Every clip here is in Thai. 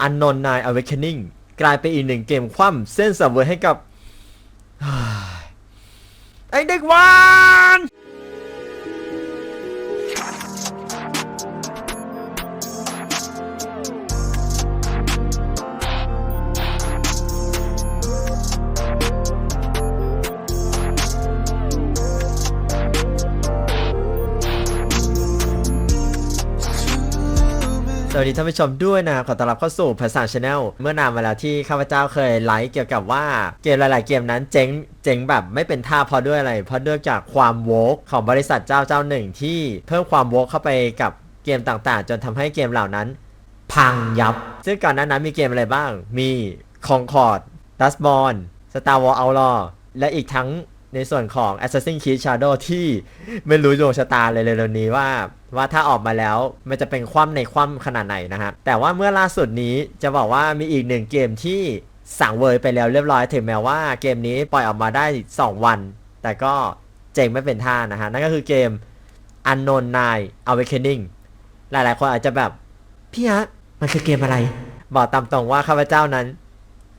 อันนอนนายอเวคเนนิ่งกลายเป็นอีกหนึ่งเกมคว่ำเส้นสังเวยให้กับ ไอเด็กวาน วัสดีท่านผู้ชมด้วยนะขอต้อนรับเข้าสู่ภาษาชาแนลเมื่อนานมาแล้วที่ข้าพเจ้าเคยไลฟ์เกี่ยวกับว่าเกมหลาย ๆ เกมนั้นเจ๊งเจ๊งแบบไม่เป็นท่าเพราะด้วยอะไร เพราะเนื่องจากความโวกของบริษัทเจ้าเจ้าหนึ่งที่เพิ่มความโวกเข้าไปกับเกมต่าง ๆ จนทำให้เกมเหล่านั้น พังยับ ซึ่งก่อนหน้านั้นมีเกมอะไรบ้าง มีคองคอร์ดดัสบอลสตาร์วอลเอาลอและอีกทั้งในส่วนของ Assassin's Creed Shadow ที่ไม่รู้ดวงชะตาเลยเร็วๆนี้ว่า ว่าถ้าออกมาแล้วมันจะเป็นคว่ำในคว่ำขนาดไหนนะฮะแต่ว่าเมื่อล่าสุดนี้จะบอกว่ามีอีกหนึ่งเกมที่สั่งเวยไปแล้วเรียบร้อยถึงแม้ว่าเกมนี้ปล่อยออกมาได้ 2 วัน แต่ก็เจ๋งไม่เป็นท่านะฮะนั่นก็คือเกม Unknown Night Awakening หลายๆคนอาจจะแบบ พี่ฮะมันคือเกมอะไร บอกตามตรงว่าข้าพเจ้านั้น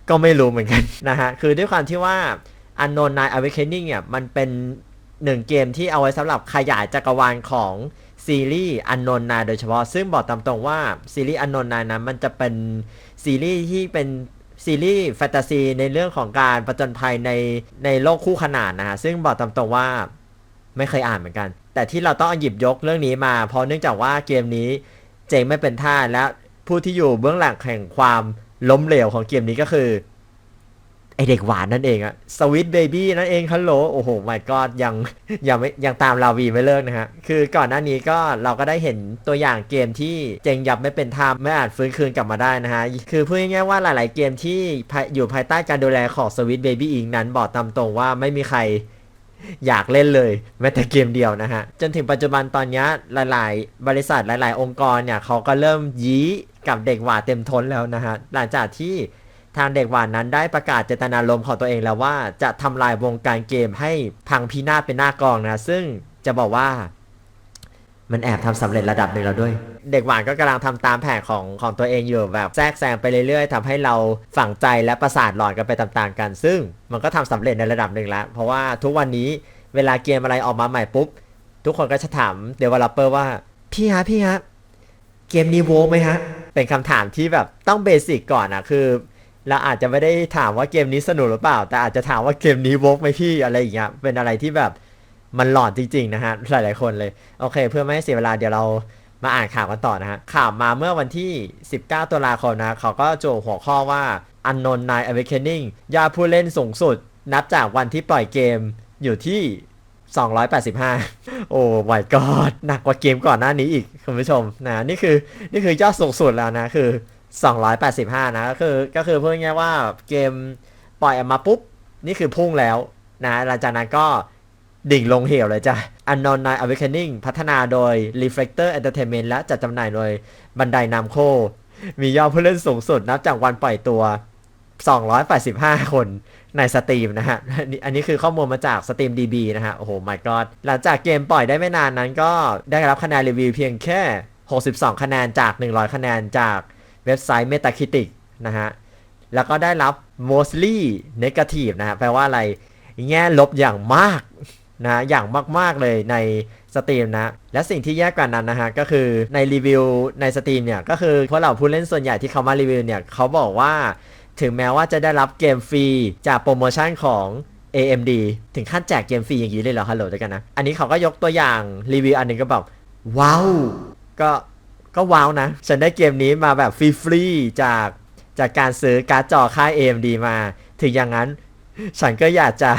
ก็ไม่รู้เหมือนกันนะฮะ คือด้วยความที่ว่า Unknown Night Awakening เนี่ยมันเป็นหนึ่งเกมที่เอาไว้สำหรับขยายจักรวาลของ ซีรีส์ Unknown Night โดยเฉพาะซึ่งบอกตามตรงว่าซีรีส์ Unknown Night นั้นมันจะเป็นซีรีส์ที่เป็นซีรีส์แฟนตาซีในเรื่องของการประจนภัยในในโลกคู่ขนานนะฮะซึ่งบอกตามตรงว่าไม่เคยอ่านเหมือนกัน แต่ที่เราต้องหยิบยกเรื่องนี้มา เพราะเนื่องจากว่าเกมนี้เจ๋งไม่เป็นท่าและผู้ที่อยู่เบื้องหลังแห่งความล้มเหลวของเกมนี้ก็คือ ไอเด็กหวานนั่นเองอะสวิตเบบี้นั่นเองฮัลโหลโอ้โหไม่ก็ยังยังไม่ยังตามลาวีไม่เลิกนะฮะ คือก่อนหน้านี้ก็เราก็ได้เห็นตัวอย่างเกมที่เจงยับไม่เป็นท่าไม่อาจฟื้นคืนกลับมาได้นะฮะ คือพูดง่ายๆว่าหลายๆเกมที่อยู่ภายใต้การดูแลของสวิตเบบี้อิงนั้นบอกตามตรงว่าไม่มีใครอยากเล่นเลยแม้แต่เกมเดียวนะฮะ จนถึงปัจจุบันตอนนี้หลาย ๆ บริษัทหลาย ๆ องค์กรเนี่ยเขาก็เริ่มยี้กับเด็กหวานเต็มทนแล้วนะฮะหลังจากที่ ทางเด็กหวานนั้นได้ประกาศเจตนารมณ์ของตัวเองแล้วว่าจะทำลายวงการเกมให้พังพินาศเป็นหน้ากองนะ ซึ่งจะบอกว่า มันแอบทำสำเร็จระดับหนึ่งแล้วด้วย เด็กหวานก็กำลังทำตามแผนของของตัวเองอยู่แบบแทรกแซงไปเรื่อยๆทำให้เราฝังใจและประสาทหลอนกันไปตามๆกัน ซึ่งมันก็ทำสำเร็จในระดับหนึ่งแล้ว เพราะว่าทุกวันนี้เวลาเกมอะไรออกมาใหม่ปุ๊บทุกคนก็จะถาม developer ว่าพี่ฮะพี่ฮะเกมนี้โวไหมฮะเป็นคำถามที่แบบต้องเบสิกก่อนอะคือ เราอาจจะไม่ได้ถามว่าเกมนี้สนุกหรือเปล่า แต่อาจจะถามว่าเกมนี้วกไหมพี่อะไรอย่างเงี้ยเป็นอะไรที่แบบมันหลอนจริงๆนะฮะหลายๆคนเลยโอเค เพื่อไม่ให้เสียเวลาเดี๋ยวเรามาอ่านข่าวกันต่อนะฮะข่าวมาเมื่อวันที่ 19ตุลาคมนะเขาก็โจหัวข้อว่า Unknown Night Awakening ยอดผู้เล่นสูงสุด นับจากวันที่ปล่อยเกมอยู่ที่ 285 โอ้ my god หนักกว่าเกมก่อนหน้านี้อีกคุณผู้ชมนะนี่คือนี่คือยอดสูงสุดแล้วนะคือ 285 นะ ก็คือก็คือพูดง่ายว่าเกมปล่อยออกมาปุ๊บ นี่คือพุ่งแล้วนะหลังจากนั้นก็ดิ่งลงเหวเลยจ้ะ Unknown Night Awakening พัฒนาโดย Reflector Entertainment และจัดจำหน่ายโดยบันไดนามโค มียอดผู้เล่นสูงสุดนับจากวันปล่อยตัว 285 คนในสตรีมนะฮะ อันนี้อันนี้คือข้อมูลมาจาก Steam DB นะฮะ โอ้โห my god หลังจากเกมปล่อยได้ไม่นานนั้นก็ได้รับคะแนนรีวิวเพียงแค่ 62 คะแนนจาก 100 คะแนนจาก เว็บไซต์ Metacritic นะฮะ แล้วก็ได้รับ mostly negative นะฮะ แปลว่าอะไร แง่ลบอย่างมากนะ อย่างมาก ๆ เลยในสตรีมนะ และสิ่งที่แย่กว่านั้นนะฮะ ก็คือในรีวิวในสตรีมเนี่ย ก็คือพวกเราผู้เล่นส่วนใหญ่ที่เขามารีวิวเนี่ย เขาบอกว่า ถึงแม้ว่าจะได้รับเกมฟรีจากโปรโมชั่นของ AMD ถึงขั้นแจกเกมฟรีอย่างนี้เลยเหรอฮัลโหลด้วยกันนะ อันนี้เขาก็ยกตัวอย่างรีวิวอันหนึงก็แบบว้าว ก็ ก็ว้าวนะ ฉันได้เกมนี้มาแบบฟรีๆจากจากการซื้อการ์ดจอค่าย AMD มา ถึงอย่างนั้น ฉันก็อยากจะ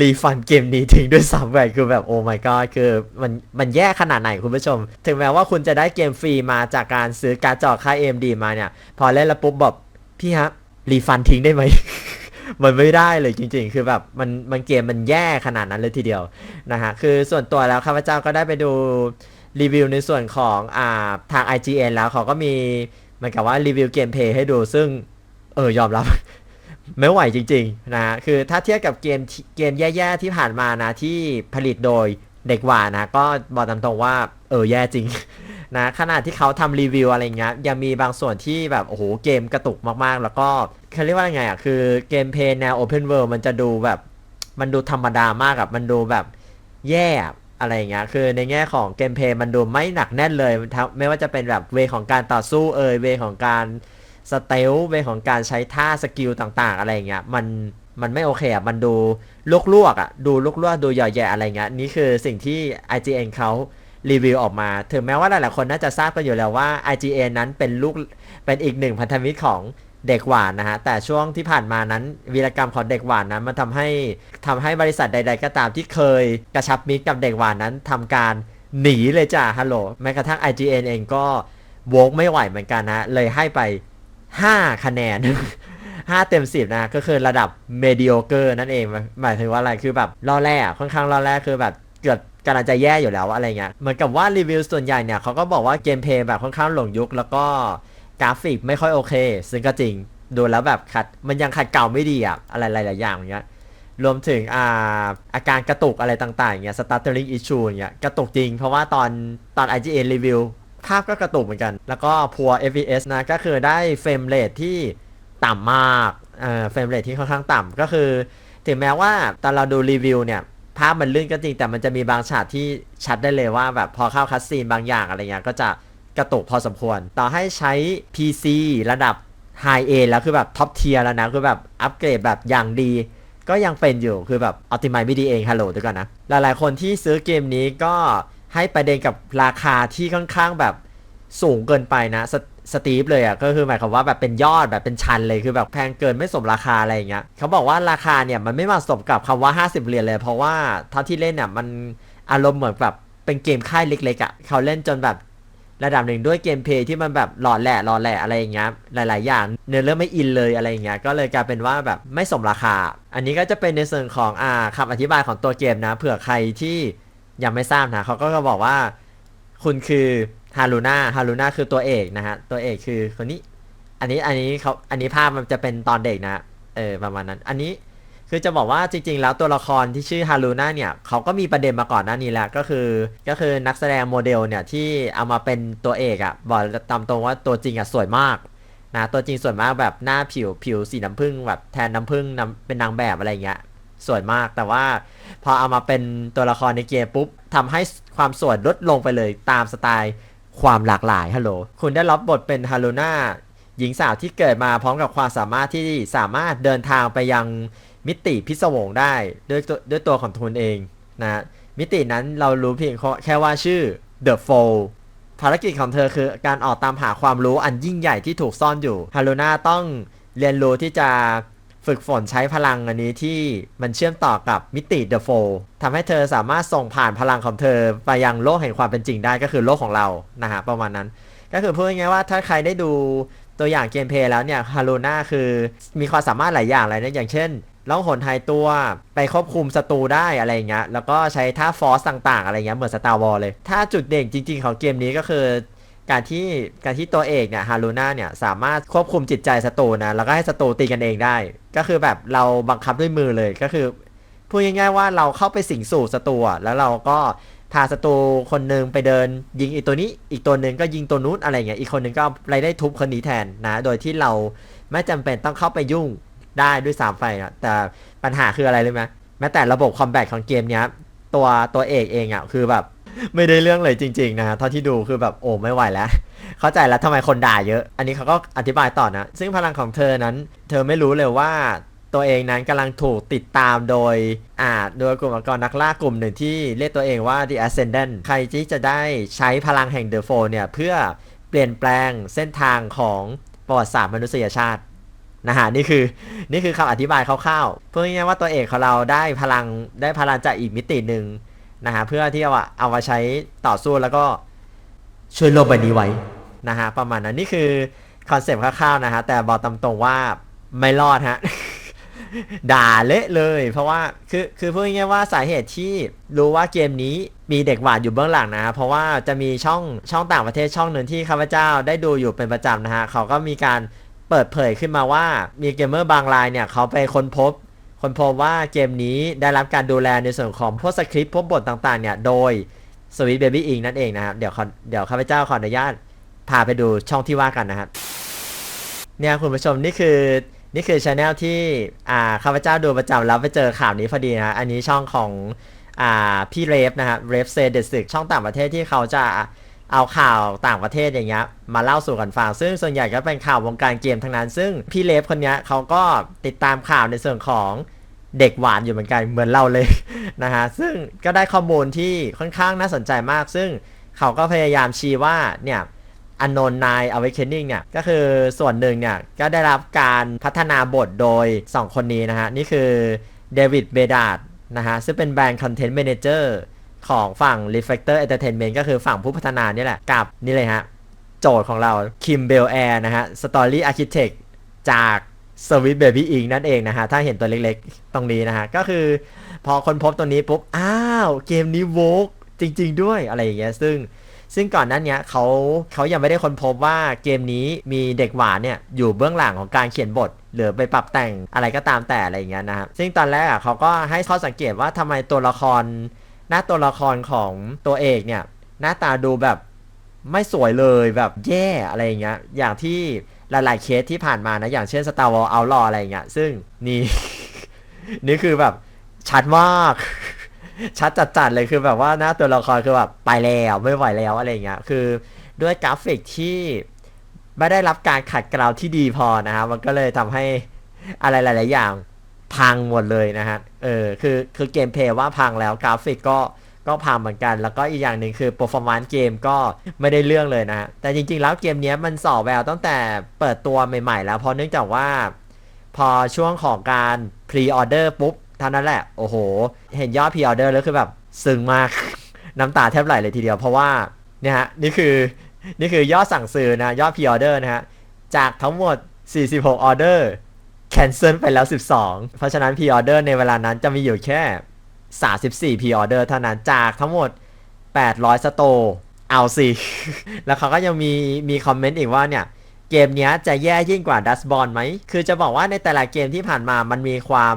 รีฟันเกมนี้ทิ้งด้วยซ้ำไปคือแบบโอ้ my god คือมันมันแย่ขนาดไหนคุณผู้ชม ถึงแม้ว่าคุณจะได้เกมฟรีมาจากการซื้อการ์ดจอค่าย AMD มาเนี่ย พอเล่นแล้วปุ๊บแบบพี่ฮะรีฟันทิ้งได้ไหม มันไม่ได้เลยจริง ๆ คือแบบมันมันเกมมันแย่ขนาดนั้นเลยทีเดียวนะฮะคือส่วนตัวแล้วข้าพเจ้าก็ได้ไปดู รีวิวในส่วนของอ่าทาง IGN แล้วเขาก็มีเหมือนกับว่ารีวิวเกมเพย์ให้ดูซึ่ง เออยอมรับ ไม่ไหวจริง ๆ นะ คือถ้าเทียบกับเกมเกมแย่ๆที่ผ่านมานะ ที่ผลิตโดยเด็กหวานนะ ก็บอกตามตรงว่า เออแย่จริง นะขนาดที่เขาทำรีวิวอะไรเงี้ยยังมีบางส่วนที่แบบ โอ้โห เกมกระตุกมากๆ แล้วก็เขาเรียกว่าไงอะคือเกมเพย์แนว Open World มันจะดูแบบ มันดูธรรมดามากอะมันดูแบบแย่ อะไรอย่างเงี้ยคือในแง่ของเกมเพลย์มันดูไม่หนักแน่นเลยทั้งไม่ว่าจะเป็นแบบเวของการต่อสู้เอยเวของการสเตลเวของการใช้ท่าสกิลต่างๆ อะไรอย่างเงี้ยมันมันไม่โอเคอะมันดูลวกๆอะดูลวกๆดูหย่อแย่อะไรเงี้ยนี่คือสิ่งที่ IGN เขารีวิวออกมา ถึงแม้ว่าหลายๆคนน่าจะทราบกันอยู่แล้วว่า IGA นั้นเป็นลูกเป็นอีกหนึ่งพันธมิตรของ เด็กหวานนะฮะแต่ช่วงที่ผ่านมานั้นวีรกรรมของเด็กหวานนั้นมันทำให้ทำให้บริษัทใด ๆ ก็ตามที่เคยกระชับมิตรกับเด็กหวานนั้นทำการหนีเลยจ้ะฮัลโหลแม้กระทั่ง IGN เองก็โวกไม่ไหวเหมือนกันนะเลยให้ไป 5 คะแนน 5 เต็ม 10 นะ ก็คือระดับ mediocre นั่นเอง หมายถึงว่าอะไรคือแบบล่อแร่อะค่อนข้างล่อแร่คือแบบเกือบกำลังจะแย่อยู่แล้วอะไรเงี้ยเหมือนกับว่ารีวิวส่วนใหญ่เนี่ยเขาก็บอกว่าเกมเพลย์แบบค่อนข้างหลงยุคแล้วก็ กราฟิกไม่ค่อยโอเค ซึ่งก็จริงดูแล้วแบบขัดมันยังขัดเก่าไม่ดีอะอะไรหลายๆอย่างอย่างเงี้ยรวมถึงอาอาการกระตุกอะไรต่างๆอย่างเงี้ย stuttering issue อย่างเงี้ยกระตุกจริง เพราะว่าตอนตอน IGN รีวิวภาพก็กระตุกเหมือนกัน แล้วก็พัว FPS นะ ก็คือได้เฟรมเรทที่ต่ำมากเอ่อเฟรมเรทที่ค่อนข้างต่ำก็คือ ถึงแม้ว่าตอนเราดูรีวิวเนี่ย ภาพมันลื่นก็จริงแต่มันจะมีบางฉากที่ชัดได้เลยว่าแบบพอเข้าคัสซีนบางอย่างอะไรเงี้ยก็จะ กระตุกพอสมควร ต่อให้ใช้ PC ระดับ High A แล้วคือแบบท็อปเทียร์แล้วนะ คือแบบอัปเกรดแบบอย่างดี ก็ยังเป็นอยู่คือแบบอัลติม e ไม่ดีเองฮัลโหลด้วยกันนะ หลายๆ คนที่ซื้อเกมนี้ก็ให้ประเด็นกับราคาที่ค่อนข้างแบบสูงเกินไปนะสสตีฟเลยอะ่ะก็คือหมายความว่าแบบเป็นยอดแบบเป็นชันเลยคือแบบแพงเกินไม่สมราคาอะไรอย่างเงี้ยเขาบอกว่าราคาเนี่ยมันไม่มาสมกับคำว่า 50 เหรียญเลย เพราะว่าเท่าที่เล่นเนี่ยมันอารมณ์เหมือนแบบเป็นเกมค่ายเล็กๆอะ่ะเขาเล่นจนแบบ ระดับหนึ่งด้วยเกมเพลย์ที่มันแบบหล่อแหละหล่อแหละอะไรอย่างเงี้ยหลาย ๆ อย่างเนื้อเรื่องไม่อินเลยอะไรอย่างเงี้ยก็เลยกลายเป็นว่าแบบไม่สมราคา อันนี้ก็จะเป็นในส่วนของอ่าคำอธิบายของตัวเกมนะ เผื่อใครที่ยังไม่ทราบนะเขาก็จะบอกว่าคุณคือฮารุน่าฮารุน่าคือตัวเอกนะฮะตัวเอกคือคนนี้ อันนี้อันนี้เขาอันนี้ภาพมันจะเป็นตอนเด็กนะเออประมาณนั้น อันนี้ คือจะบอกว่าจริง ๆ แล้วตัวละครที่ชื่อฮารุน่าเนี่ยเขาก็มีประเด็นมาก่อนหน้านี้แล้วก็คือ ก็คือนักแสดงโมเดลเนี่ยที่เอามาเป็นตัวเอกอะ่ะบอกตามตรงว่าตัวจริงอะ่ะสวยมากนะตัวจริงสวยมากแบบหน้าผิวผิวสีน้ำผึ้งแบบแทนน้ำผึ้งน้ำเป็นนางแบบอะไรเงี้ยสวยมากแต่ว่าพอเอามาเป็นตัวละครในเกมปุ๊บทำให้ความสวยลดลงไปเลยตามสไตล์ความหลากหลายฮัลโหลคุณได้รับบทเป็นฮารุน่าหญิงสาวที่เกิดมาพร้อมกับความสามารถที่สามารถเดินทางไปยัง มิติพิศวงได้ด้วยตัวด้วยตัวของทุนเองนะมิตินั้นเรารู้เพียงแค่ว่าชื่อ The Four ภารกิจของเธอคือการออกตามหาความรู้อันยิ่งใหญ่ที่ถูกซ่อนอยู่ฮารุน่าต้องเรียนรู้ที่จะฝึกฝนใช้พลังอันนี้ที่มันเชื่อมต่อกับมิติ The Four ทำให้เธอสามารถส่งผ่านพลังของเธอไปยังโลกแห่งความเป็นจริงได้ก็คือโลกของเรานะฮะประมาณนั้น ก็คือพูดง่ายๆว่าถ้าใครได้ดูตัวอย่างเกมเพลย์แล้วเนี่ยฮารุน่าคือมีความสามารถหลายอย่างเลยนะอย่างเช่น ล่องหนหายตัวไปควบคุมศัตรูได้อะไรเงี้ยแล้วก็ใช้ท่าฟอสต่างๆ อะไรเงี้ยเหมือนสตาร์วอลเลย ถ้าจุดเด่นจริง ๆ ของเกมนี้ก็คือการที่การที่ตัวเอกเนี่ยฮารุน่าเนี่ยสามารถควบคุมจิตใจศัตรูนะแล้วก็ให้ศัตรูตีกันเองได้ ก็คือแบบเราบังคับด้วยมือเลยก็คือพูดง่ายๆว่าเราเข้าไปสิงสู่ศัตรูแล้วเราก็พาศัตรูคนหนึ่งไปเดิน ยิงอีกตัวนี้อีกตัวหนึ่งก็ยิงตัวนู้นอะไรเงี้ยอีกคนหนึ่งก็ไรได้ทุบคนนี้แทนนะ โดยที่เราไม่จำเป็นต้องเข้าไปยุ่ง ได้ด้วยสามไฟอะแต่ปัญหาคืออะไรเลยไหมแม้แต่ระบบคอมแบทของเกมเนี้ย ตัวตัวเอกเองอะคือแบบไม่ได้เรื่องเลยจริง ๆ นะเท่าที่ดูคือแบบโอ้ไม่ไหวแล้ว เข้าใจแล้วทำไมคนด่าเยอะ อันนี้เขาก็อธิบายต่อนะ ซึ่งพลังของเธอนั้น เธอไม่รู้เลยว่าตัวเองนั้นกำลังถูกติดตามโดยอ่าโดยกลุ่มกรนักล่ากลุ่มหนึ่งที่เรียกตัวเองว่า The Ascendant ใครที่จะได้ใช้พลังแห่ง The Four เนี่ย เพื่อเปลี่ยนแปลงเส้นทางของประวัติศาสตร์มนุษยชาติ นะฮะนี่คือนี่คือคำอธิบายคร่าวๆเพื่อง่ายว่าตัวเอกของเราได้พลังได้พลังจากอีกมิติหนึ่งนะฮะเพื่อที่เอาเอามาใช้ต่อสู้แล้วก็ช่วยโลกใบนี้ไว้นะฮะประมาณนั้นนี่คือคอนเซปต์คร่าวๆนะฮะแต่บอกตามตรงว่าไม่รอดฮะด่าเละเลย เพราะว่าคือคือพูดง่ายๆว่าสาเหตุที่รู้ว่าเกมนี้มีเด็กหวานอยู่เบื้องหลังนะ เพราะว่าจะมีช่องช่องต่างประเทศช่องหนึ่งที่ข้าพเจ้าได้ดูอยู่เป็นประจำนะฮะเขาก็มีการ เปิดเผยขึ้นมาว่ามีเกมเมอร์บางรายเนี่ยเขาไปค้นพบค้นพบว่าเกมนี้ได้รับการดูแลในส่วนของพวกสคริปต์พวกบทต่างๆเนี่ยโดยสวิตเบบี้อิงนั่นเองนะครับ เดี๋ยวขอเดี๋ยวข้าพเจ้าขออนุญาตพาไปดูช่องที่ว่ากันนะครับ เนี่ยคุณผู้ชมนี่คือนี่คือช anel ที่อ่าข้าพเจ้าดูประจำแล้วไปเจอข่าวนี้พอดีนะอันนี้ช่องของอ่าพี่เรฟนะครับเรฟเซเดสึกช่องต่างประเทศที่เขาจะ เอาข่าวต่างประเทศอย่างเงี้ยมาเล่าสู่กันฟังซึ่งส่วนใหญ่ก็เป็นข่าววงการเกมทั้งนั้น ซึ่งพี่เรฟคนเนี้ยเขาก็ติดตามข่าวในส่วนของเด็กหวานอยู่เหมือนกันเหมือนเราเลยนะฮะซึ่งก็ได้ข้อมูลที่ค่อนข้างน่าสนใจมาก ซึ่งเขาก็พยายามชี้ว่าเนี่ยอันนนนาย Awakening เนี่ยก็คือส่วนหนึ่งเนี่ยก็ได้รับการพัฒนาบทโดย 2 คนนี้นะฮะนี่คือเดวิดเบดาร์ดนะฮะซึ่งเป็นแบรนด์ Content Manager ของฝั่ง Reflector Entertainment ก็คือฝั่งผู้พัฒนานี่แหละกับนี่เลยฮะ โจทย์ของเรา Kim Bel Air นะฮะ Story Architect จาก Sweet Baby Inc นั่นเองนะฮะ ถ้าเห็นตัวเล็กๆ ตรงนี้นะฮะ ก็คือพอคนพบตัวนี้ปุ๊บ อ้าว เกมนี้โวกจริง ๆ ด้วยอะไรอย่างเงี้ยซึ่งซึ่งก่อนนั้นเนี้ยเขาเขายังไม่ได้ค้นพบว่าเกมนี้มีเด็กหวานเนี่ยอยู่เบื้องหลังของการเขียนบท หรือไปปรับแต่งอะไรก็ตามแต่อะไรอย่างเงี้ยนะครับซึ่งตอนแรกอะเขาก็ให้ข้อสังเกตว่าทำไมตัวละคร หน้าตัวละครของตัวเอกเนี่ย หน้าตาดูแบบไม่สวยเลยแบบแย่อะไรอย่างเงี้ย อย่างที่หลายๆเคสที่ผ่านมานะ อย่างเช่น Star Wars Outlaw อะไรอย่างเงี้ย ซึ่งนี่ นี่คือแบบชัดมาก ชัดจัดๆเลยคือแบบว่าหน้าตัวละครคือแบบไปแล้วไม่ไหวแล้วอะไรเงี้ย คือด้วยกราฟิกที่ไม่ได้รับการขัดเกลาที่ดีพอนะครับมันก็เลยทำให้อะไรหลาย ๆ อย่าง พังหมดเลยนะฮะ เออ คือคือเกมเพลย์ว่าพังแล้วกราฟิกก็ก็พังเหมือนกัน แล้วก็อีกอย่างหนึ่งคือ performance เกมก็ไม่ได้เรื่องเลยนะฮะแต่จริง ๆ แล้วเกมนี้มันส่อแววตั้งแต่เปิดตัวใหม่ ๆ แล้วเพราะเนื่องจากว่า พอช่วงของการ pre order ปุ๊บเท่านั้นแหละ โอ้โห เห็นยอด pre order แล้วคือแบบซึ้งมาก น้ำตาแทบไหลเลยทีเดียว เพราะว่าเนี่ยฮะนี่คือนี่คือยอดสั่งซื้อนะยอด pre order นะฮะจากทั้งหมด 46 order cancel ไปแล้ว 12 เพราะฉะนั้น pre order ในเวลานั้นจะมีอยู่แค่ 34 pre order เท่านั้นจากทั้งหมด 800 สโตร์เอาสิ แล้วเขาก็ยังมีมีคอมเมนต์อีกว่าเนี่ย เกมเนี้ยจะแย่ยิ่งกว่าดัสบอลไหม คือจะบอกว่าในแต่ละเกมที่ผ่านมามันมีความ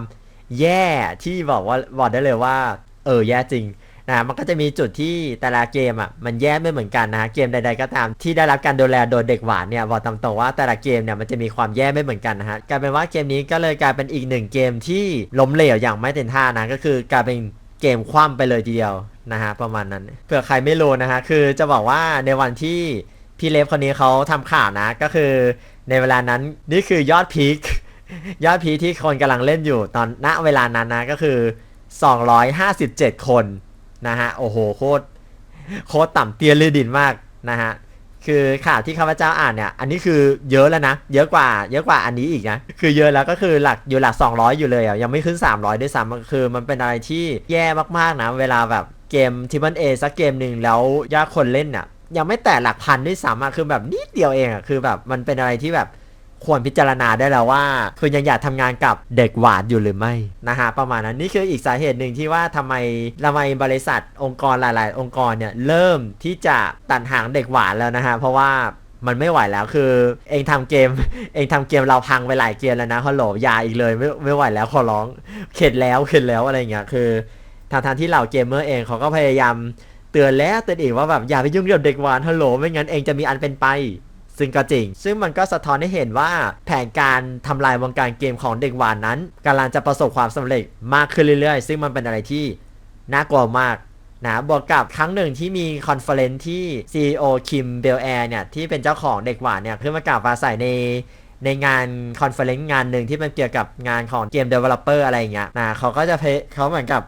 แย่ที่บอกว่าบอกได้เลยว่า เออ แย่จริง นะมันก็จะมีจุดที่แต่ละเกมอะมันแย่ไม่เหมือนกันนะเกมใดๆก็ตามที่ได้รับการดูแลโดยเด็กหวานเนี่ยบอกตามตรงว่าแต่ละเกมเนี่ยมันจะมีความแย่ไม่เหมือนกันนะฮะกลายเป็นว่าเกมนี้ก็เลยกลายเป็นอีกหนึ่งเกมที่ล้มเหลวอย่างไม่เต็มท่านะก็คือกลายเป็นเกมคว่ำไปเลยทีเดียวนะฮะประมาณนั้นเผื่อใครไม่รู้นะฮะคือจะบอกว่าในวันที่พี่เลฟคนนี้เขาทำข่าวนะ ก็คือในเวลานั้นนี่คือยอดพีคยอดพีคที่คนกำลังเล่นอยู่ตอนณเวลานั้นนะก็คือ 257 คน นะฮะโอ้โหโคตรโคตรต่ำเตี้ยลือดินมากนะฮะคือข่าวที่ข้าพเจ้าอ่านเนี่ย อันนี้คือเยอะแล้วนะ เยอะกว่า เยอะกว่าอันนี้อีกนะ คือเยอะแล้วก็คือหลักอยู่หลัก 200 อยู่เลยอะ ยังไม่ขึ้น 300 ด้วยซ้ำคือมันเป็นอะไรที่แย่มากๆนะ เวลาแบบเกมทิมันเอสักเกมหนึ่งแล้วยอดคนเล่นอะ ยังไม่แต่หลักพันด้วยซ้ำอะ คือแบบนิดเดียวเองอะ คือแบบมันเป็นอะไรที่แบบ ควรพิจารณาได้แล้วว่า คุณยังอยากทำงานกับเด็กหวานอยู่หรือไม่นะฮะประมาณนั้นนี่คืออีกสาเหตุหนึ่งที่ว่าทำไมทำไมบริษัทองค์กรหลาย ๆ องค์กรเนี่ยเริ่มที่จะตัดหางเด็กหวานแล้วนะฮะเพราะว่ามันไม่ไหวแล้วคือ เองทำเกม เองทำเกมเราพังไปหลายเกมแล้วนะฮัลโหลอยาอีกเลยไม่ไม่ไหวแล้วขอร้องเข็ดแล้วเข็ดแล้วอะไรเงี้ยคือทางทางที่เหล่าเกมเมอร์เองเขาก็พยายามเตือนแล้วเตือนอีกว่าแบบอย่าไปยุ่งกับเด็กหวานฮัลโหลไม่งั้นเองจะมีอันเป็นไป ซึ่งก็จริง ซึ่งมันก็สะท้อนให้เห็นว่าแผนการทำลายวงการเกมของเด็กหวานนั้นกำลังจะประสบความสำเร็จมากขึ้นเรื่อยๆ ซึ่งมันเป็นอะไรที่น่ากลัวมากนะบวกกับครั้งหนึ่งที่มีคอนเฟอเรนซ์ที่ CEO คิมเบลแอร์เนี่ย ที่เป็นเจ้าของเด็กหวานเนี่ย ขึ้นมากล่าวปราศัยในในงานคอนเฟอเรนซ์งานหนึ่งที่เป็นเกี่ยวกับงานของเกมเดเวลลอปเปอร์อะไรอย่างเงี้ยนะเขาก็จะเพเขาเหมือนกับ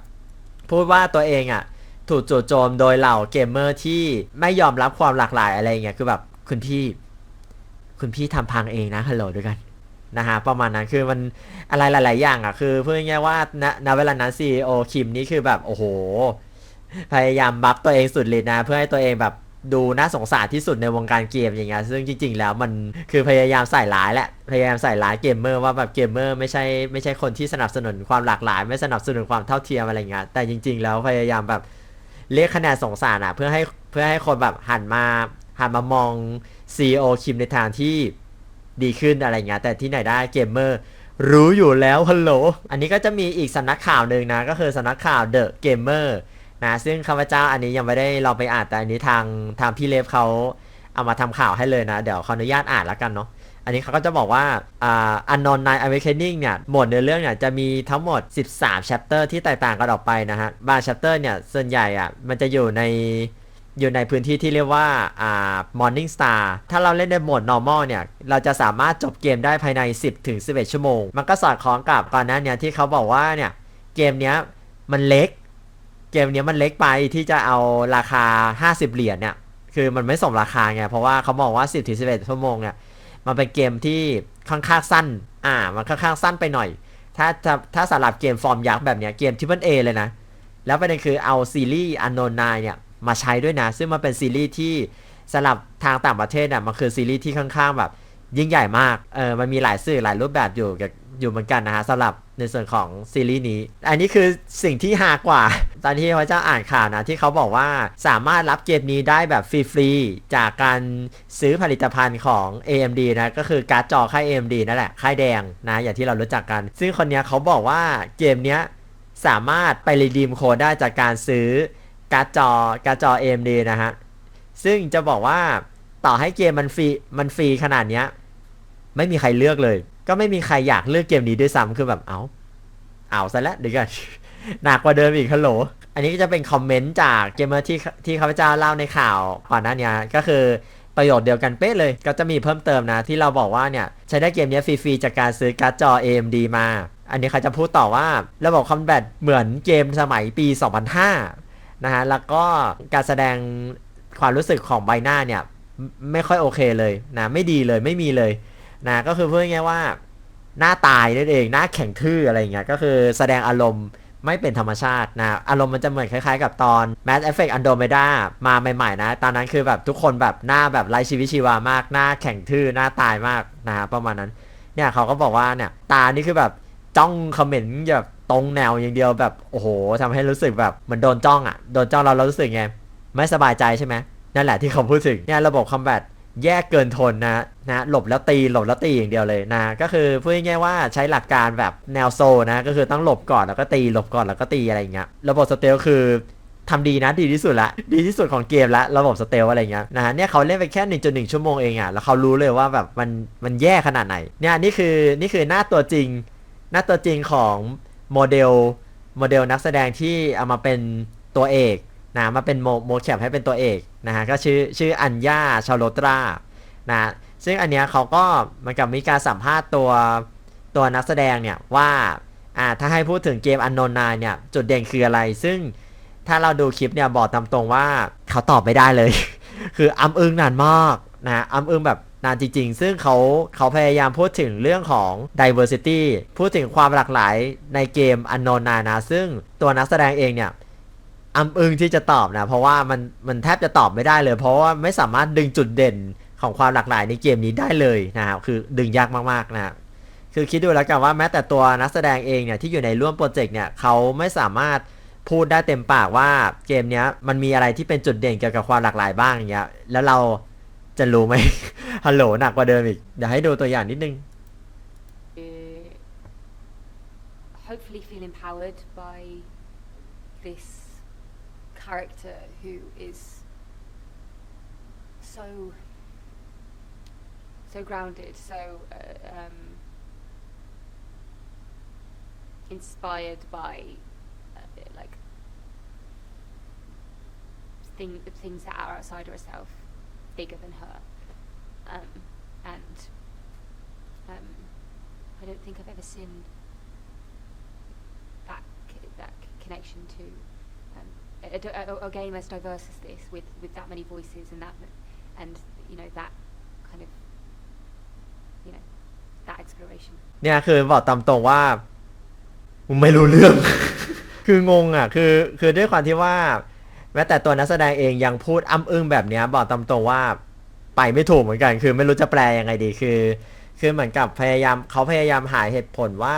พูดว่าตัวเองอะ ถูกจู่โจมโดยเหล่าเกมเมอร์ที่ไม่ยอมรับความหลากหลายอะไรอย่างเงี้ยคือแบบคุณพี่ คุณพี่ทำพังเองนะฮัลโหลด้วยกันนะฮะประมาณนั้นคือมันอะไรหลาย ๆ อย่างอะคือพูดง่ายๆว่าณณเวลานั้น CEO คิมนี่คือแบบโอ้โห พยายามบัฟตัวเองสุดเลยนะ เพื่อให้ตัวเองแบบดูน่าสงสารที่สุดในวงการเกมอย่างเงี้ยซึ่งจริง ๆ แล้วมันคือพยายามใส่ร้ายแหละพยายามใส่ร้ายเกมเมอร์ว่าแบบเกมเมอร์ไม่ใช่ไม่ใช่คนที่สนับสนุนความหลากหลาย ไม่สนับสนุนความเท่าเทียมอะไรเงี้ยแต่จริง ๆ แล้วพยายามแบบเรียกคะแนนสงสารอะเพื่อให้เพื่อให้คนแบบหันมาหันมามอง CEO คิมในทางที่ดีขึ้นอะไรเงี้ยแต่ที่ไหนได้เกมเมอร์รู้อยู่แล้วฮัลโหล อันนี้ก็จะมีอีกสำนักข่าวหนึ่งนะ ก็คือสำนักข่าว The Gamer นะซึ่งข้าพเจ้าอันนี้ยังไม่ได้เราไปอ่านแต่อันนี้ทางทางพี่เลฟเขาเอามาทำข่าวให้เลยนะ เดี๋ยวขออนุญาตอ่านแล้วกันเนาะอันนี้เขาก็จะบอกว่าอ่า Unknown Night Awakening เนี่ยหมวดเนื้อเรื่องเนี่ยจะมีทั้งหมด 13 chapter ที่แตกต่างกันออกไปนะฮะบาง chapter เนี่ยส่วนใหญ่อะมันจะอยู่ใน อยู่ในพื้นที่ที่เรียกว่าอ่า Morning Star ถ้าเราเล่นในโหมด normal เนี่ย เราจะสามารถจบเกมได้ภายใน 10ถึง11 ชั่วโมง มันก็สอดคล้องกับก่อนหน้าเนี่ยที่เขาบอกว่าเนี่ย เกมเนี้ยมันเล็ก เกมเนี้ยมันเล็กไปที่จะเอาราคา 50 เหรียญเนี่ย คือมันไม่สมราคาไง เพราะว่าเขาบอกว่า 10ถึง11 ชั่วโมงเนี่ย มันเป็นเกมที่ค่อนข้างสั้น อ่า มันค่อนข้างสั้นไปหน่อย ถ้าถ้าถ้าสำหรับเกมฟอร์มยักษ์แบบเนี้ย เกมที่มันเอเลยนะ แล้วประเด็นคือเอาซีรีส์ Unknown Nine เนี่ย มาใช้ด้วยนะ ซึ่งมันเป็นซีรีส์ที่สำหรับทางต่างประเทศน่ะมันคือซีรีส์ที่ค่อนข้างแบบ ยิ่งใหญ่มากเออมันมีหลายสื่อหลายรูปแบบอยู่อยู่เหมือนกันนะฮะสำหรับในส่วนของซีรีส์นี้ อันนี้คือสิ่งที่ฮากว่า ตอนที่พระเจ้าอ่านข่าวนะ ที่เขาบอกว่าสามารถรับเกมนี้ได้แบบฟรีๆ จากการซื้อผลิตภัณฑ์ของ AMD นะ ก็คือการ์ดจอค่าย AMD นั่นแหละ ค่ายแดงนะ อย่างที่เรารู้จักกัน ซึ่งคนเนี้ยเขาบอกว่าเกมเนี้ยสามารถไปรีดีมโค้ดได้จากการซื้อ การ์ดจอการ์ดจอ AMD นะฮะ ซึ่งจะบอกว่าต่อให้เกมมันฟรีมันฟรีขนาดเนี้ย ไม่มีใครเลือกเลย ก็ไม่มีใครอยากเลือกเกมนี้ด้วยซ้ำคือแบบเอาเอาซะแล้วเดี๋ยวกันหนักกว่าเดิมอีกฮัลโหล อันนี้ก็จะเป็นคอมเมนต์จากเกมเมอร์ที่ที่ข้าพเจ้าเล่าในข่าวก่อนหน้านี้ก็คือประโยชน์เดียวกันเป๊ะเลย ก็จะมีเพิ่มเติมนะ ที่เราบอกว่าเนี่ย ใช้ได้เกมนี้ฟรีๆจากการซื้อการ์ดจอ AMD มา อันนี้เขาจะพูดต่อว่า ระบบคอมแบทเหมือนเกมสมัยปี 2005 นะฮะแล้วก็การแสดงความรู้สึกของใบหน้าเนี่ยไม่ค่อยโอเคเลยนะไม่ดีเลยไม่มีเลยนะก็คือพูดง่ายว่าหน้าตายนั่นเองหน้าแข็งทื่ออะไรเงี้ยก็คือแสดงอารมณ์ไม่เป็นธรรมชาตินะอารมณ์มันจะเหมือนคล้ายๆกับตอน Mass Effect Andromeda มาใหม่ๆนะ ตอนนั้นคือแบบทุกคนแบบหน้าแบบไร้ชีวิตชีวามาก หน้าแข็งทื่อหน้าตายมากนะฮะประมาณนั้นเนี่ยเขาก็บอกว่าเนี่ยตานี่คือแบบจ้องคอมเมนต์แบบ ตรงแนวอย่างเดียวแบบโอ้โหทำให้รู้สึกแบบเหมือนโดนจ้องอะ่ะโดนจ้องเราเรารู้สึกไงไม่สบายใจใช่ไหมนั่นแหละที่เขาพูดถึงเนี่ยระบบคอมแบทแยกเกินทนนะนะหลบแล้วตีหลบแล้วตีอย่างเดียวเลยนะ ก็คือพูดง่ายๆว่าใช้หลักการแบบแนวโซนะ ก็คือต้องหลบก่อนแล้วก็ตีหลบก่อนแล้วก็ตีอะไรอย่างเงี้ยระบบสเตลคือทำดีนะดีที่สุดละ ดีที่สุดของเกมละระบบสเตลอะไรเงี้ยนะฮะเนี่ยเขาเล่นไปแค่ 1.1 ชั่วโมงเองอะ่ะแล้วเขารู้เลยว่าแบบมันมันแย่ขนาดไหนเนี่ยนี่คือนี่คือหน้าตัวจริง หน้าตัวจริงของ โมเดลโมเดลนักแสดงที่เอามาเป็นตัวเอกนะมาเป็นโมโมแคปให้เป็นตัวเอกนะฮะก็ชื่อชื่ออัญญาชาโลตรานะซึ่งอันเนี้ยเขาก็มันกับมีการสัมภาษณ์ตัวตัวนักแสดงเนี่ยว่าอ่าถ้าให้พูดถึงเกมอันโนนาเนี่ยจุดเด่นคืออะไร ซึ่งถ้าเราดูคลิปเนี่ยบอกตามตรงว่าเขาตอบไม่ได้เลย คืออ้ำอึ้งนานมากนะอ้ำอึ้งแบบ นานจริง ๆ ซึ่งเขาเขาพยายามพูดถึงเรื่องของ diversity พูดถึงความหลากหลายในเกม Unknown นะนะ ซึ่งตัวนักแสดงเองเนี่ยอ้ำอึ้งที่จะตอบนะ เพราะว่ามันมันแทบจะตอบไม่ได้เลย เพราะว่าไม่สามารถดึงจุดเด่นของความหลากหลายในเกมนี้ได้เลยนะครับคือดึงยากมากๆนะคือคิดดูแล้วกันว่าแม้แต่ตัวนักแสดงเองเนี่ยที่อยู่ในร่วมโปรเจกต์เนี่ยเขาไม่สามารถพูดได้เต็มปากว่าเกมเนี้ยมันมีอะไรที่เป็นจุดเด่นเกี่ยวกับความหลากหลายบ้างอย่างเงี้ยแล้วเรา จะรู้ไหม ฮัลโหลหนักกว่าเดิมอีก เดี๋ยวให้ดูตัวอย่างนิดนึง hopefully feel empowered by this character who is so so grounded, so uh, um, inspired by uh, like thing, things that are outside of herself, bigger than her, um, and um, I don't think I've ever seen that that connection to um, a, a- a- game as diverse as this, with, with that many voices and that and you know that kind of you know that exploration. เนี่ยคือบอกตามตรงว่าไม่รู้เรื่อง คืองงอะ คือคือด้วยความที่ว่า แม้แต่ตัวนักแสดงเองยังพูดอ้ำอึ้งแบบนี้บอกตามตรงว่าไปไม่ถูกเหมือนกัน คือไม่รู้จะแปลยังไงดีคือ คือเหมือนกับพยายามเขาพยายามหาเหตุผลว่า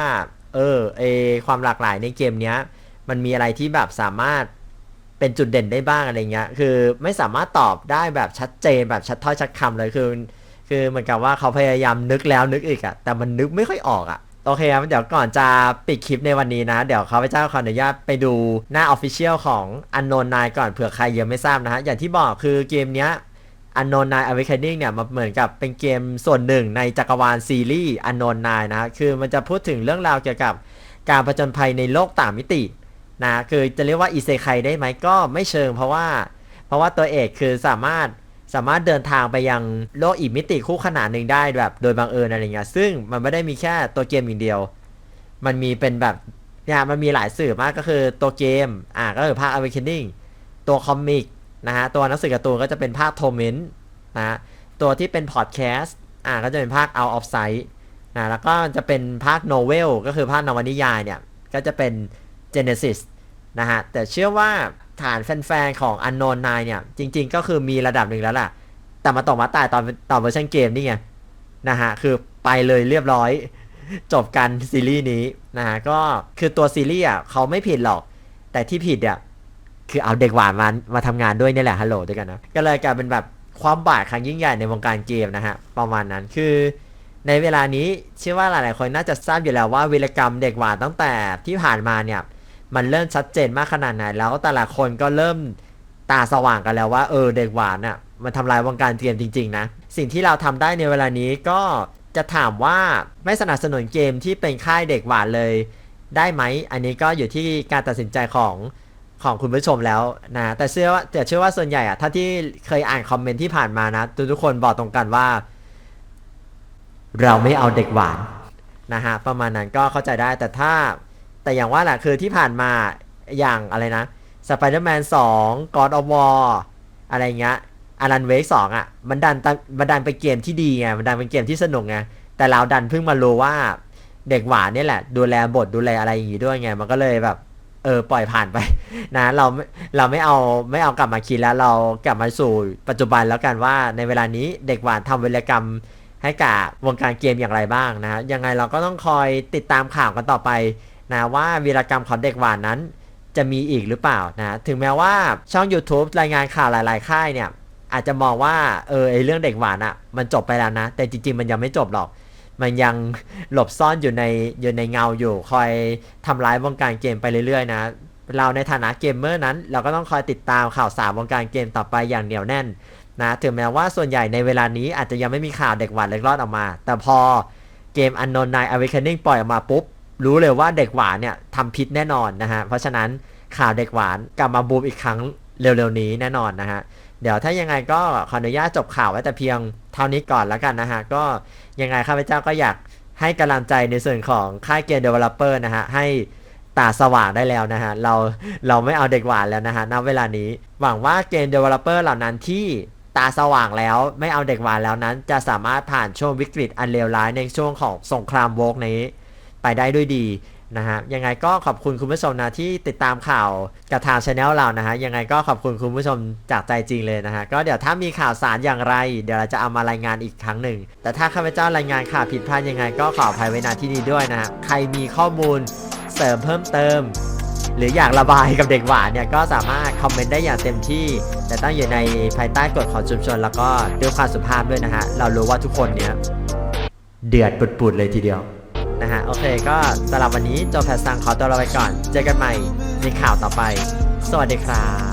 เออเอความหลากหลายในเกมเนี้ย มันมีอะไรที่แบบสามารถเป็นจุดเด่นได้บ้างอะไรเงี้ย คือไม่สามารถตอบได้แบบชัดเจนแบบชัดถ้อยชัดคำเลยคือ คือเหมือนกับว่าเขาพยายามนึกแล้วนึกอีกอะแต่มันนึกไม่ค่อยออกอะ โอเคครับเดี๋ยวก่อนจะปิดคลิปในวันนี้นะ เดี๋ยวข้าพเจ้าขออนุญาตไปดูหน้า Official ของ Unknown Nine ก่อนเผื่อใครยังไม่ทราบนะฮะ อย่างที่บอกคือเกมเนี้ย Unknown Nine Awakening เนี่ยมันเหมือนกับเป็นเกมส่วนหนึ่งในจักรวาลซีรีส์ Unknown Nine นะฮะคือมันจะพูดถึงเรื่องราวเกี่ยวกับการผจญภัยในโลกต่างมิตินะคือจะเรียกว่าอิเซไคได้ไหมก็ไม่เชิงเพราะว่า เพราะว่าตัวเอกคือสามารถ สามารถเดินทางไปยังโลกอีกมิติคู่ขนานหนึ่งได้แบบ โดยบังเอิญอะไรเงี้ยซึ่งมันไม่ได้มีแค่ตัวเกมอย่างเดียว มันมีเป็นแบบเนี่ยมันมีหลายสื่อมากก็คือตัวเกมอ่าก็คือภาค Awakening ตัวคอมิกนะฮะตัวหนังสือการ์ตูนก็จะเป็นภาค Torment นะฮะตัวที่เป็นพอดแคสต์อ่าก็จะเป็นภาค Out of Sight นะแล้วก็จะเป็นภาคโนเวลก็คือภาคนวนิยายเนี่ย ก็จะเป็น Genesis นะฮะแต่เชื่อว่า ฐานแฟนๆของ Unknown Nine เนี่ย จริง ๆ ก็คือมีระดับหนึ่งแล้วล่ะ แต่มาตกมาตายตอนตอนเวอร์ชันเกมนี่ไงนะฮะคือไปเลยเรียบร้อย จบกันซีรีส์นี้นะฮะก็คือตัวซีรีส์อะเขาไม่ผิดหรอก แต่ที่ผิดอะคือเอาเด็กหวานมามาทำงานด้วยนี่แหละฮัลโหลด้วยกันนะก็เลยกลายเป็นแบบความบาดครั้งยิ่งใหญ่ในวงการเกมนะฮะประมาณนั้นคือในเวลานี้เชื่อว่าหลายๆคนน่าจะทราบอยู่แล้วว่าวีรกรรมเด็กหวานตั้งแต่ที่ผ่านมาเนี่ย มันเริ่มชัดเจนมากขนาดไหน แล้วแต่ละคนก็เริ่มตาสว่างกันแล้วว่าเออเด็กหวานน่ะมันทำลายวงการเกมจริงๆนะ สิ่งที่เราทำได้ในเวลานี้ก็จะถามว่าไม่สนับสนุนเกมที่เป็นค่ายเด็กหวานเลย ได้ไหม อันนี้ก็อยู่ที่การตัดสินใจของของคุณผู้ชมแล้วนะแต่เชื่อว่าแต่เชื่อว่าส่วนใหญ่อะถ้าที่เคยอ่านคอมเมนต์ที่ผ่านมานะทุกๆคนบอกตรงกันว่า เราไม่เอาเด็กหวานนะฮะประมาณนั้นก็เข้าใจได้แต่ถ้า แต่อย่างว่าแหละคือที่ผ่านมาอย่างอะไรนะ Spider-Man 2 God of War อะไรเงี้ยอารันเวกสองอะมันดันตะมันดันเป็นเกมที่ดีไงมันดันเป็นเกมที่สนุกไงแต่เราดันเพิ่งมารู้ว่าเด็กหวานนี่แหละ ดูแลบทดูแลอะไรอย่างงี้ด้วยไงมันก็เลยแบบเออปล่อยผ่านไปนะเราไม่เราไม่เอาไม่เอากลับมาคิดแล้วเรากลับมาสู่ปัจจุบันแล้วกันว่าในเวลานี้เด็กหวานทำวิรกรรมให้กับวงการเกมอย่างไรบ้างนะฮะยังไงเราก็ต้องคอยติดตามข่าวกันต่อไป นะว่าวีรกรรมของเด็กหวานนั้น จะมีอีกหรือเปล่านะถึงแม้ว่าช่อง YouTube รายงานข่าวหลาย ๆ ค่ายเนี่ยอาจจะมองว่าเออไอเรื่องเด็กหวานอะ่ะมันจบไปแล้วนะ แต่จริง ๆ มันยังไม่จบหรอก มันยังหลบซ่อนอยู่ในอยู่ในเงาอยู่ คอยทำร้ายวงการเกมไปเรื่อย ๆ นะ เราในฐานะเกมเมอร์นั้น เราก็ต้องคอยติดตามข่าวสารวงการเกมต่อไปอย่างเหนียวแน่นนะถึงแม้ว่าส่วนใหญ่ในเวลานี้อาจจะยังไม่มีข่าวเด็กหวานเล็กรอดออกมา แต่พอเกม Unknown Night Awakening ปล่อยออกมาปุ๊บ รู้เลยว่าเด็กหวานเนี่ยทำพิษแน่นอนนะฮะ เพราะฉะนั้นข่าวเด็กหวานกลับมาบูมอีกครั้งเร็วๆนี้แน่นอนนะฮะ เดี๋ยวถ้ายังไงก็ขออนุญาตจบข่าวไว้แต่เพียงเท่านี้ก่อนแล้วกันนะฮะ ก็ยังไงข้าพเจ้าก็อยากให้กำลังใจในส่วนของค่ายเกม developer นะฮะ ให้ตาสว่างได้แล้วนะฮะ เราเราไม่เอาเด็กหวานแล้วนะฮะณเวลานี้ หวังว่าเกม developer เหล่านั้นที่ตาสว่างแล้วไม่เอาเด็กหวานแล้วนั้น จะสามารถผ่านช่วงวิกฤตอันเลวร้ายในช่วงของสงครามโวกนี้ ไปได้ด้วยดีนะฮะยังไงก็ขอบคุณคุณผู้ชมนะที่ติดตามข่าวกับทางช anel เรานะฮะยังไงก็ขอบคุณคุณผู้ชมจากใจจริงเลยนะฮะก็เดี๋ยวถ้ามีข่าวสารอย่างไร เดี๋ยวเราจะเอามารายงานอีกครั้งหนึ่ง แต่ถ้าข้าพเจ้ารายงานข่าวผิดพลาดยังไง ก็ขออภัยไว้ณที่นี้ด้วยนะฮะใครมีข้อมูลเสริมเพิ่มเติม หรืออยากระบายกับเด็กหวานเนี่ยก็สามารถคอมเมนต์ได้อย่างเต็มที่ แต่ต้องอยู่ในภายใต้กฎของชุมชน แล้วก็ด้วยความสุภาพด้วยนะฮะเรารู้ว่าทุกคนเนี้ยเดือดปุดๆเลยทีเดียว นะฮะ โอเคก็สำหรับวันนี้โจแพทซังขอตัวลาไปก่อน เจอกันใหม่ในข่าวต่อไป สวัสดีครับ